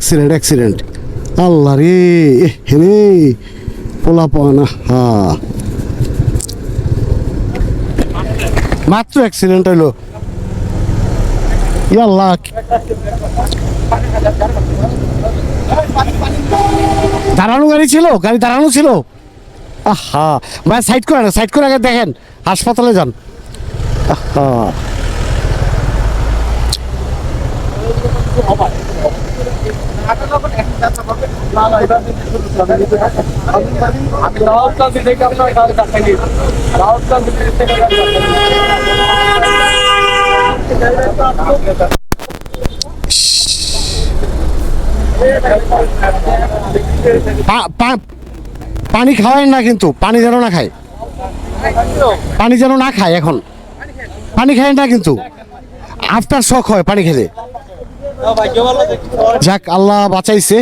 Accident accident আল্লাহ রে রে। পোলা পানা হা মাত্র অ্যাক্সিডেন্ট হইল। ইয়াল্লাহ দাঁড়ানো গাড়ি ছিল, গাড়ি দাঁড়ানো ছিল। আহা। ভাই সাইড করে না সাইড করে আগে দেখেন। হাসপাতালে যান। আহা। পানি খাওয়ায় না কিন্তু, পানি যেন না খায়। পানি যেন না খায় এখন। পানি খায় না কিন্তু। আফটার শখ হয় পানি খেলে। যাক, আল্লাহ বাঁচাইছে।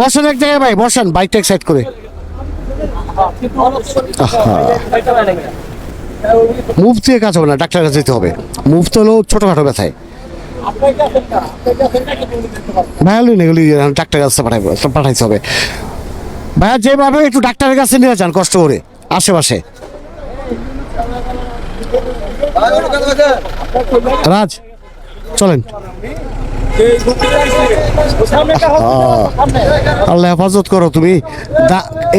বসেন এক জায়গায় ভাই, বসেন বাইকটা এক সাইড করে। মুভ দিয়ে কাজ হবে না, ডাক্তারের কাছে যেতে হবে। মুভ তো হলো ছোটোখাটো ব্যথায়। লই এগুলি ডাক্তারের কাছে পাঠাই, পাঠাইতে হবে। ভাইয়া, যেভাবে একটু ডাক্তারের কাছে নিয়ে যান, কষ্ট করে, আশেপাশে। রাজ চলেন। আল্লাহ হেফাজত করো তুমি।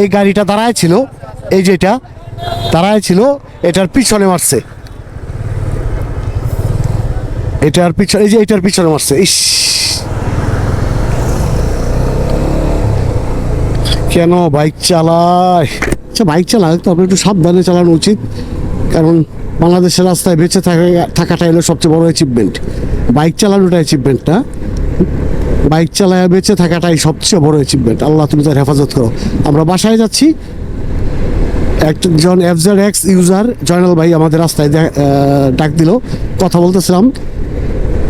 এই গাড়িটা দাঁড়ায় ছিল, এই যেটা দাঁড়ায় ছিল, এটার পিছনে মারছে। এটার পিছনে এই যে এটার পিছনে মারছে, ইস। কেন বাইক চালায়? আচ্ছা বাইক চালায়, তবে একটু সাবধানে চালানো উচিত, কারণ বাংলাদেশের রাস্তায় বেঁচে থাকা থাকাটা হলো সবচেয়ে বড় অ্যাচিভমেন্ট বাইক চালানোটা অ্যাচিভমেন্ট না বাইক চালায় বেঁচে থাকাটাই সবচেয়ে বড় অ্যাচিভমেন্ট আল্লাহ তুমি তার হেফাজত করো। আমরা বাসায় যাচ্ছি। একজন এফজার এক্স ইউজার জয়নাল ভাই আমাদের রাস্তায় ডাক দিল। কথা বলতেছিলাম।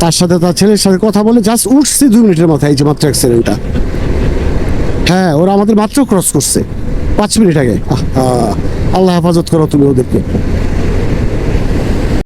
তার সাথে তার ছেলের সাথে কথা বলে জাস্ট উঠছি দুই মিনিটের মাথায়, এই যে মাত্র অ্যাক্সিডেন্টটা হ্যাঁ ওরা আমাদের মাত্র ক্রস করছে। পাঁচ মিনিট আগে। আল্লাহ হেফাজত করো তুমি ওদেরকে।